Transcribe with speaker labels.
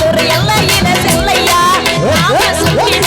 Speaker 1: ஒரு எல்லையில செல்லையா? சுற்றி